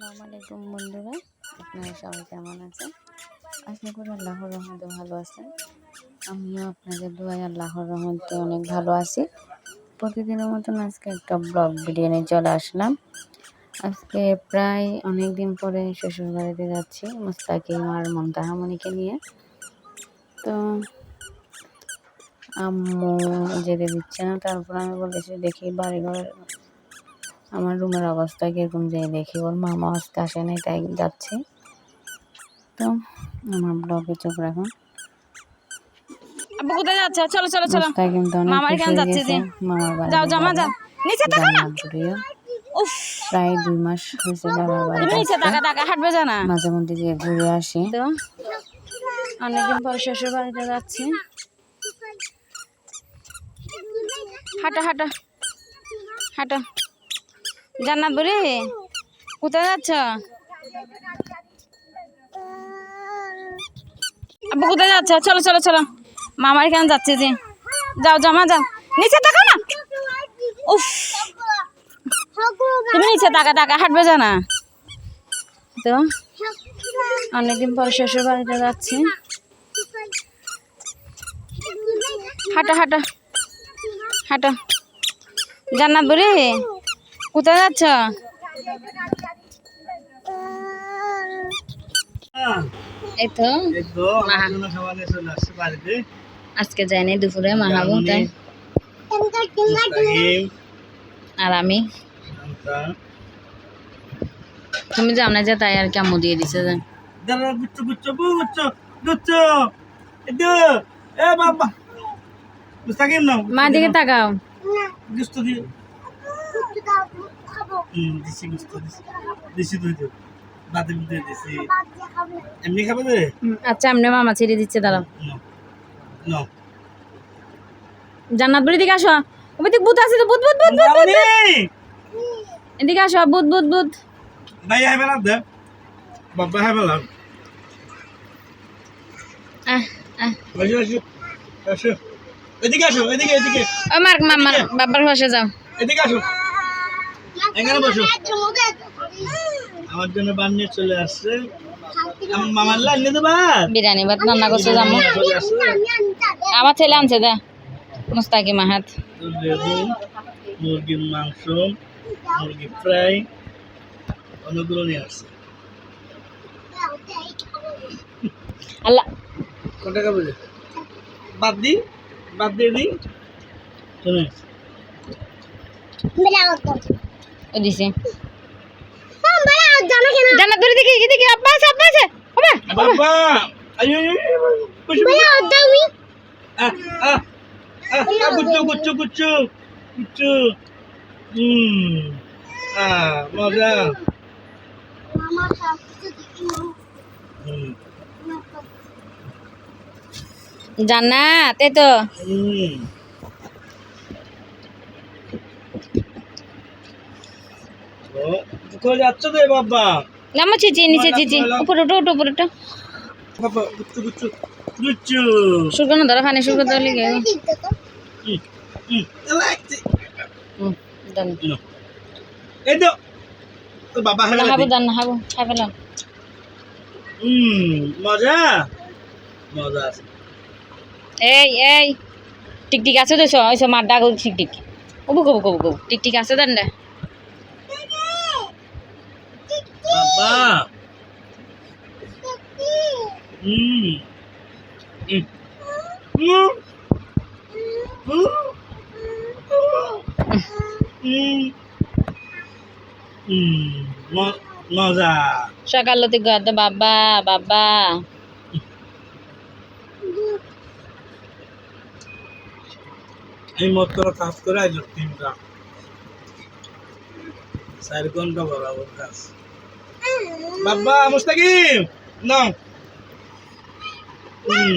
আসসালামু আলাইকুম বন্ধুরা, আপনারা সবাই কেমন আছেন? আশা করি আল্লাহর রহমতে ভালো আছেন। আমিও আপনাদের দোয়ায় আল্লাহর রহমতে অনেক ভালো আছি। প্রতিদিনের মতন আজকে একটা ব্লগ ভিডিও নিয়ে চলে আসলাম। আজকে প্রায় অনেক দিন পরে শ্বশুর বাড়িতে যাচ্ছি, মুস্তাকিম আর মমতাহামণিকে নিয়ে। তো আম্মু যেতে দিচ্ছে না, তারপর আমি বলেছি, দেখি বাড়ি ঘর আমার রুমের অবস্থা কীরকম যাই দেখি। ওর মামা আজকে আসে নাই তাই যাচ্ছে। তো আমার ব্লগে চোখ রাখুন। আব্বু কোথায় যাচ্ছে? চলো চলো চলো। মামার যাচ্ছে গেছে যে। মামার বাড়ি যাও জামা যাও নিচে তাকা না। উফ। প্রায় দুই মাস হয়েছে বাবার বাড়ি তুমি নিচে তাকা তাকা হাঁটবে জানা। মাঝে মধ্যে ঘুরে আসি। তো অনেকদিন পর শ্বশুর বাড়িতে যাচ্ছি। হাঁটো হাঁটো। হাঁটো। জান্নাত বুড়ি, কোথায় যাচ্ছ? আব্বু, কোথায় যাচ্ছ? চলো চলো চলো। মামার এখানে যাচ্ছে যে যাও জামা যাও। নিচে তাকাও না। উফ। তুমি নিচে তাকা তাকা, হাঁটবে জানা। তো, অনেকদিন পর শ্বশুর বাড়িতে যাচ্ছি। হাঁটো হাঁটো। হাঁটো। জান্নাত বুড়ি কোথায় যাচ্ছ? এই তো আজকে যাইনি দুপুরে মাহাবু তাই আর আমি? তুমি যাও না যে তাই আর কি আম্মু দিয়ে দিছে যে। দাঁড়া, গুচ্ছ, গুচ্ছ, বু, গুচ্ছ, গুচ্ছ। এই তো, এ বাবা। মুস্তাকিম নাও। মা দিকে তাকাও। দিয়ে। হুম, দিছি গুস্ত, দিছি। দিছি তো এই বাদে বুদে দিছি। এমনি খাবে রে? আচ্ছা মামা ছেড়ে দিচ্ছে দাঁড়াও। জান্নাত দিকে আসো। ওই দিকে আছে তো ভূত, ভূত এদিকে আসো ভাই দে। বাবা আসো, আসো, আসো। এদিকে আসো এদিকে এদিকে। ও মামার বাবার পাশে যাও। এদিকে আসো। এখানে বসো। আমার জন্য বানিয়ে চলে আসছে। মামার বিরিয়ানি ভাত রান্না করছে জামু চলে আসছে। আমার ছেলে আনছে দা। মুস্তাকি মাহাত। লেবু মুরগির মাংস মুরগি ফ্রাই অনেকগুলো নিয়ে আসছে। আল্লাহ। কোনটা খাবে বাদ দি বাদ দিয়ে দি। শুনে ও দিছে জান্নাত বুড়ি দিকে এদিকে আব্বা আছে আব্বা আছে হবে বাবা আয়ো আয়ো আয়ো, বসো, বসো। আহ, আহ, আহ, আহ, গুচ্ছ, গুচ্ছ, গুচ্ছ, গুচ্ছ। হুম, আহ, মজা হুম, জান্নাত এই তো হুম। কোথায় যাচ্ছ বাবা? নামো চিচি নিচে চিচি। উপরে উপরে বাবা ধরো ধরো লিগে হুম। এই তো তোর বাবা হাবু দেন না হাবু খাই ফেলাম হুম মজা? মজা আছে। এই এই টিকটিক আছে তো মার ডাক টিকটিক। কবু কবু কবু কবু। টিকটিক আছে দেন বাবা হুম হুম মজা। সকাল থেকে বাবা বাবা। এই মত কাজ করে আজ তিনটা। চার ঘণ্টা বরাবর কাজ। বাবা মুস্তাকিম নাও হুম